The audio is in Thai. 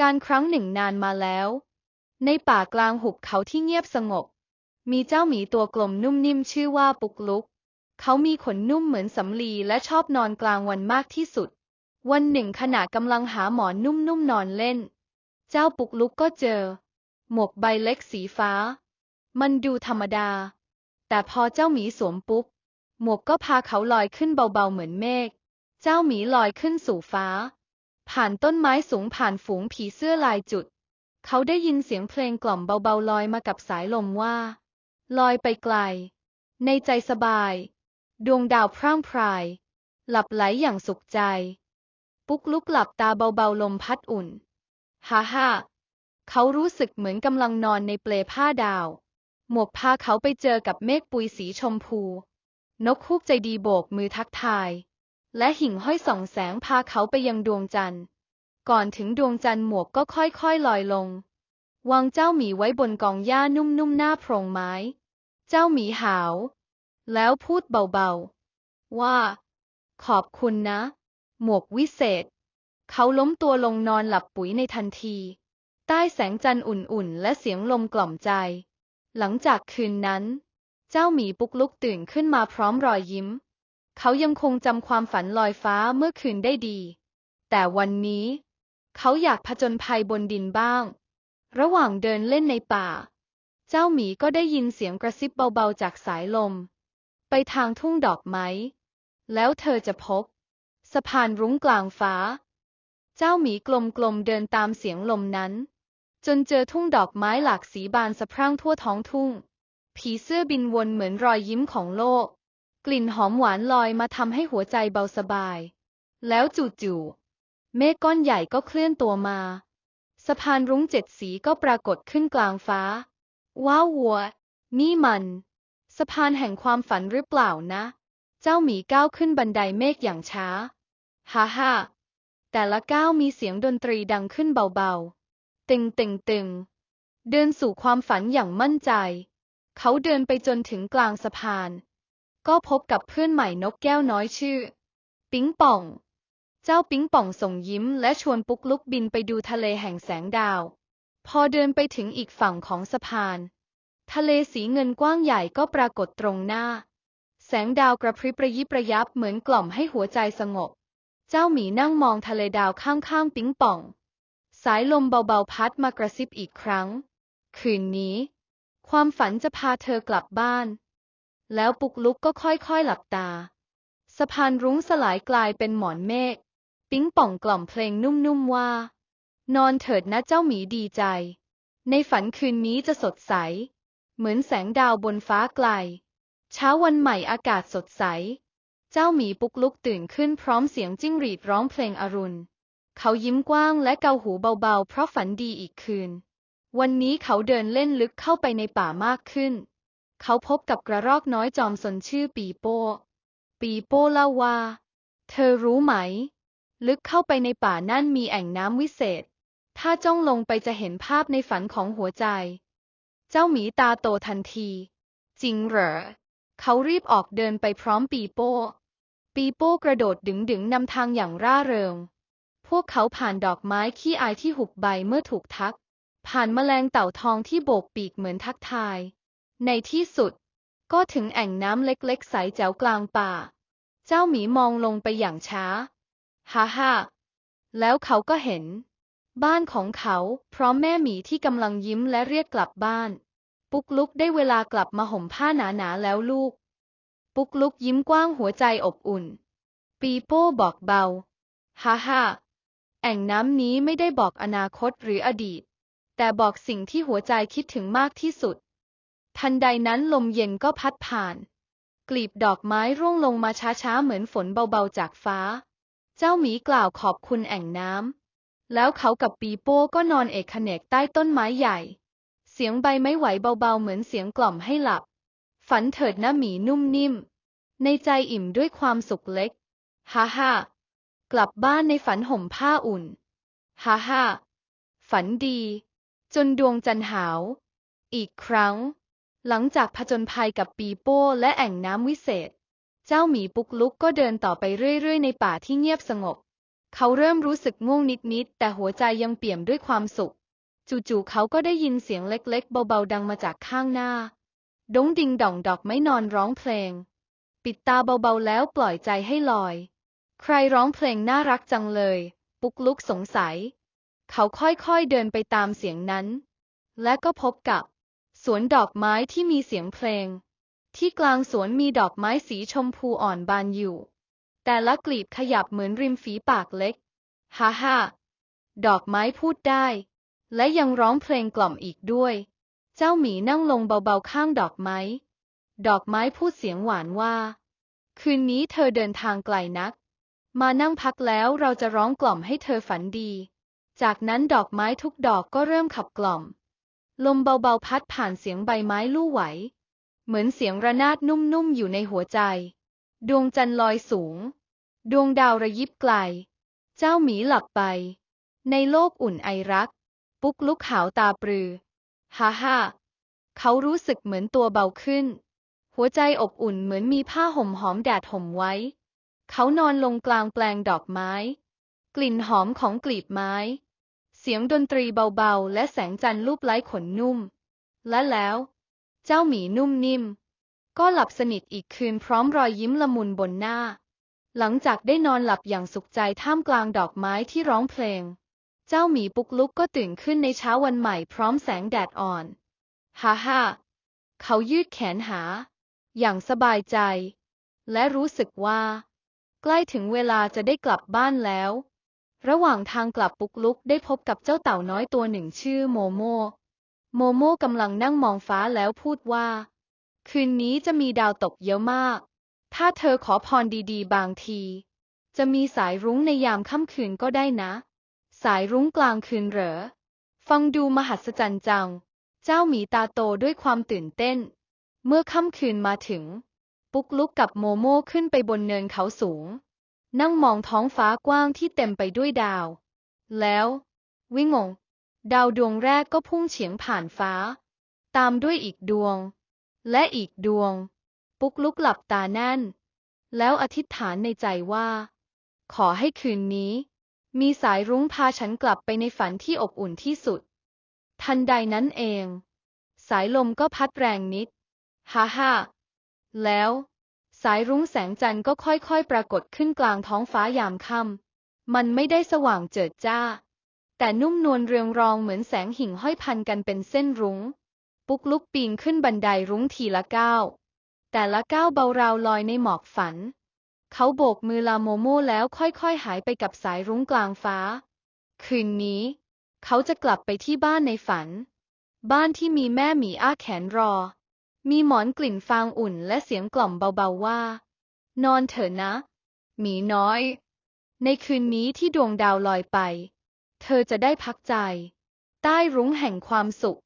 การครั้งหนึ่งนานมาแล้ว ในป่ากลางหุบเขาที่เงียบสงบ มีเจ้าหมีตัวกลมนุ่มนิ่มชื่อว่าปุกลุก เขามีขนนุ่มเหมือนสำลีและชอบนอนกลางวันมากที่สุด วันหนึ่งขณะกำลังหาหมอนนุ่มๆนอนเล่น เจ้าปุกลุกก็เจอ หมวกใบเล็กสีฟ้า มันดูธรรมดา แต่พอเจ้าหมีสวมปุ๊บ หมวกก็พาเขาลอยขึ้นเบาๆเหมือนเมฆ เจ้าหมีลอยขึ้นสู่ฟ้า ผ่านต้นไม้สูงผ่านฝูงผีเสื้อลายจุด เขาได้ยินเสียงเพลงกล่อมเบาๆลอยมากับสายลมว่า ลอยไปไกล ในใจสบาย ดวงดาวพร่างพราย หลับไหลอย่างสุขใจ ปุ๊กลุกหลับตาเบาๆลมพัดอุ่นฮ่าฮ่าเขารู้สึกเหมือนกำลังนอนในเปลผ้าดาว หมวกพาเขาไปเจอกับเมฆปุยสีชมพู นกฮูกใจดีโบกมือทักทาย และหิ่งห้อยส่องแสงพาเขาไปยังดวงจันทร์ ก่อนถึงดวงจันทร์หมวกก็ค่อยๆลอยลง วางเจ้าหมีไว้บนกองหญ้านุ่มๆหน้าโพรงไม้ เจ้าหมีหาว แล้วพูดเบาๆ ว่า ขอบคุณนะ หมวกวิเศษ เขาล้มตัวลงนอนหลับปุ๋ยในทันที ใต้แสงจันทร์อุ่นๆ และเสียงลมกล่อมใจ หลังจากคืนนั้น เจ้าหมีปุกลุกตื่นขึ้นมาพร้อมรอยยิ้ม เขายังคงจำความฝันลอยฟ้าเมื่อคืนได้ดี แต่วันนี้ เขาอยากผจญภัยบนดินบ้าง ระหว่างเดินเล่นในป่า เจ้าหมีก็ได้ยินเสียงกระซิบเบาๆจากสายลม ไปทางทุ่งดอกไม้ แล้วเธอจะพบ สะพานรุ้งกลางฟ้า เจ้าหมีกลมๆเดินตามเสียงลมนั้น จนเจอทุ่งดอกไม้หลากสีบานสะพรั่งทั่วท้องทุ่ง ผีเสื้อบินวนเหมือนรอยยิ้มของโลก กลิ่นหอมหวานลอยมาทำให้หัวใจเบาสบาย แล้วจู่ๆ เมฆก้อนใหญ่ก็เคลื่อนตัวมา สะพานรุ้งเจ็ดสีก็ปรากฏขึ้นกลางฟ้า ว้าววัว นี่มัน สะพานแห่งความฝันหรือเปล่านะ เจ้าหมีก้าวขึ้นบันไดเมฆอย่างช้า ฮ่าฮ่าแต่ละก้าวมีเสียงดนตรีดังขึ้นเบาๆ ตึงตึงตึง เดินสู่ความฝันอย่างมั่นใจ เขาเดินไปจนถึงกลางสะพาน ก็พบกับเพื่อนใหม่นกแก้วน้อยชื่อ ปิ๊งป่อง เจ้าปิ๊งป่องส่งยิ้มและชวนปุ๊กลุกบินไปดูทะเลแห่งแสงดาว พอเดินไปถึงอีกฝั่งของสะพาน ทะเลสีเงินกว้างใหญ่ก็ปรากฏตรงหน้า แสงดาวกระพริบระยิบระยับเหมือนกล่อมให้หัวใจสงบ เจ้าหมีนั่งมองทะเลดาวข้างๆปิ๊งป่อง สายลมเบาๆพัดมากระซิบอีกครั้ง คืนนี้ ความฝันจะพาเธอกลับบ้าน แล้วปุกลุกก็ค่อยๆหลับตา สะพานรุ้งสลายกลายเป็นหมอนเมฆ ปิ๊งป่องกล่อมเพลงนุ่มๆว่า นอนเถิดนะเจ้าหมีดีใจ ในฝันคืนนี้จะสดใส เหมือนแสงดาวบนฟ้าไกล เช้าวันใหม่อากาศสดใส เจ้าหมีปุกลุกตื่นขึ้นพร้อมเสียงจิ้งหรีดร้องเพลงอรุณ เขายิ้มกว้างและเกาหูเบาๆ เพราะฝันดีอีกคืน วันนี้เขาเดินเล่นลึกเข้าไปในป่ามากขึ้น เขาพบกับกระรอกน้อยจอมสนชื่อปีโป้ ปีโป้เล่าว่า เธอรู้ไหม ลึกเข้าไปในป่านั่นมีแอ่งน้ำวิเศษ ถ้าจ้องลงไปจะเห็นภาพในฝันของหัวใจ เจ้าหมีตาโตทันที จริงเหรอ เขารีบออกเดินไปพร้อมปีโป้ ปีโป้กระโดดดึงดึงนำทางอย่างร่าเริง พวกเขาผ่านดอกไม้ขี้อายที่หุบใบเมื่อถูกทัก ผ่านแมลงเต่าทองที่โบกปีกเหมือนทักทาย ในที่สุด ก็ถึงแอ่งน้ำเล็กๆ ใสแจ๋วกลางป่า เจ้าหมีมองลงไปอย่างช้า ฮ่าฮ่าแล้วเขาก็เห็น บ้านของเขาพร้อมแม่หมีที่กำลังยิ้มและเรียกกลับบ้าน ปุ๊กลุกได้เวลากลับมาห่มผ้าหนาๆแล้วลูก ปุ๊กลุกยิ้มกว้างหัวใจอบอุ่น ปีโป้บอกเบา ฮ่าฮ่าแอ่งน้ำนี้ไม่ได้บอกอนาคตหรืออดีต แต่บอกสิ่งที่หัวใจคิดถึงมากที่สุด ทันใดนั้นลมเย็นก็พัดผ่าน กลีบดอกไม้ร่วงลงมาช้าๆ เหมือนฝนเบาๆจากฟ้า เจ้าหมีกล่าวขอบคุณแอ่งน้ำ แล้วเขากับปีโป้ก็นอนเอกเขนกใต้ต้นไม้ใหญ่ เสียงใบไม้ไหวเบาๆ เหมือนเสียงกล่อมให้หลับ ฝันเถิดนะหมีนุ่มนิ่ม ในใจอิ่มด้วยความสุขเล็ก ฮ่าฮ่ากลับบ้านในฝันห่มผ้าอุ่น ฮ่าฮ่าฝันดี จนดวงจันทร์หาว อีกครั้ง หลังจากผจญภัยกับปีโป้และแอ่งน้ำวิเศษ เจ้าหมีปุกลุกก็เดินต่อไปเรื่อยๆ ในป่าที่เงียบสงบ เขาเริ่มรู้สึกง่วงนิดๆ แต่หัวใจยังเปี่ยมด้วยความสุข จู่ๆ เขาก็ได้ยินเสียงเล็กๆ เบาๆ ดังมาจากข้างหน้า ดงดิงด่องดอกไม้นอนร้องเพลง ปิดตาเบาๆ แล้วปล่อยใจให้ลอย ใครร้องเพลงน่ารักจังเลย ปุกลุกสงสัย เขาค่อยๆ เดินไปตามเสียงนั้น และก็พบกับ สวนดอกไม้ที่มีเสียงเพลง ที่กลางสวนมีดอกไม้สีชมพูอ่อนบานอยู่ แต่ละกลีบขยับเหมือนริมฝีปากเล็ก ฮ่าฮ่าดอกไม้พูดได้ และยังร้องเพลงกล่อมอีกด้วย เจ้าหมีนั่งลงเบาๆข้างดอกไม้ ดอกไม้พูดเสียงหวานว่า คืนนี้เธอเดินทางไกลนัก มานั่งพักแล้วเราจะร้องกล่อมให้เธอฝันดี จากนั้นดอกไม้ทุกดอกก็เริ่มขับกล่อม ลมเบาๆพัดผ่านเสียงใบไม้ลู่ไหว เหมือนเสียงระนาดนุ่มๆอยู่ในหัวใจ ดวงจันทร์ลอยสูง ดวงดาวระยิบไกล เจ้าหมีหลับไป ในโลกอุ่นไอรัก ปุ๊กลุกขาวตาปรือ ฮ่าฮ่าเขารู้สึกเหมือนตัวเบาขึ้น หัวใจอบอุ่นเหมือนมีผ้าห่มหอมแดดห่มไว้ เขานอนลงกลางแปลงดอกไม้ กลิ่นหอมของกลีบไม้ เสียงดนตรีเบาๆ และแสงจันทร์ลูบไล้ขนนุ่ม และแล้ว เจ้าหมีนุ่มนิ่ม ก็หลับสนิทอีกคืนพร้อมรอยยิ้มละมุนบนหน้า หลังจากได้นอนหลับอย่างสุขใจท่ามกลางดอกไม้ที่ร้องเพลง เจ้าหมีปุกลุกก็ตื่นขึ้นในเช้าวันใหม่พร้อมแสงแดดอ่อน ฮ่าฮ่าเขายืดแขนหา อย่างสบายใจ และรู้สึกว่า ใกล้ถึงเวลาจะได้กลับบ้านแล้ว ระหว่างทางกลับปุกลุกได้พบกับเจ้าเต่าน้อยตัวหนึ่งชื่อโมโม โมโมกำลังนั่งมองฟ้าแล้วพูดว่า คืนนี้จะมีดาวตกเยอะมาก ถ้าเธอขอพรดีๆ บางที จะมีสายรุ้งในยามค่ำคืนก็ได้นะ สายรุ้งกลางคืนเหรอ ฟังดูมหัศจรรย์จัง เจ้าหมีตาโตด้วยความตื่นเต้น เมื่อค่ำคืนมาถึง ปุกลุกกับโมโมขึ้นไปบนเนินเขาสูง นั่งมองท้องฟ้ากว้างที่เต็มไปด้วยดาว แล้ว วิงงดาวดวงแรกก็พุ่งเฉียงผ่านฟ้า ตามด้วยอีกดวง และอีกดวง ปุกลุกหลับตาแน่น แล้วอธิษฐานในใจว่า ขอให้คืนนี้ มีสายรุ้งพาฉันกลับไปในฝันที่อบอุ่นที่สุด ทันใดนั้นเอง สายลมก็พัดแรงนิด ฮ่าฮ่าแล้ว สายรุ้งแสงจันทร์ก็ค่อยๆ ปรากฏขึ้นกลางท้องฟ้ายามค่ำมันไม่ได้สว่างเจิดจ้า แต่นุ่มนวลเรืองรองเหมือนแสงหิ่งห้อยพันกันเป็นเส้นรุง้ง ปุกลุกปีนขึ้นบันไดรุ้งทีละก้าวแต่ละก้าวเบาราวลอยในหมอกฝัน เขาโบกมือลาโมโมแล้วค่อยๆ หายไปกับสายรุ้งกลางฟ้า คืนนี้ เขาจะกลับไปที่บ้านในฝัน บ้านที่มีแม่หมีอ้าแขนรอ มีหมอนกลิ่นฟางอุ่นและเสียงกล่อมเบาๆว่า นอนเถอะนะ หมีน้อย ในคืนนี้ที่ดวงดาวลอยไป เธอจะได้พักใจ ใต้รุ้งแห่งความสุข